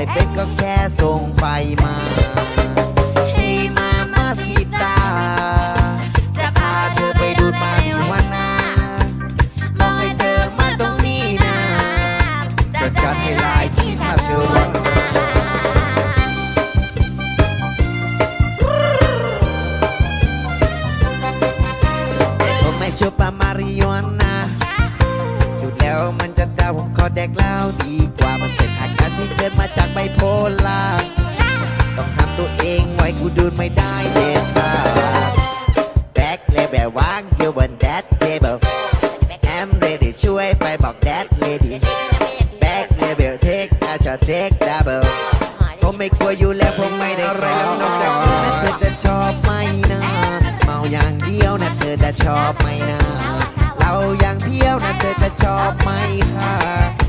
ไม่เป็นก็แค่ส่งไฟมาฮีมามาสิตา จะพาเธอไปดูดมาดิวานาบอกให้เธอมาตรงนี้นะจะจัดให้หลายที่ถ้าเธอวันมาผมไม่ชอบปามาริโอนาดูดแล้วมันจะดาวผมขอแดกเหล้าดีกว่ามันเป็นอาการที่เกิดมาจากไบโพ ล่าต้องห้ามตัวเองไว้กูดูดไม่ได้เด็ดขาด Back level วางอยู่บน that table I'm ready ช่วยไปบอก that lady Back level take อาจจะ take double ผมไม่กลัวอยู่แล้วผมไม่ได้อะไรแล้วนอกจากนั้นเธอจะชอบไหมนะเมาอย่างเดียวนะเธอจะชอบไหมนะ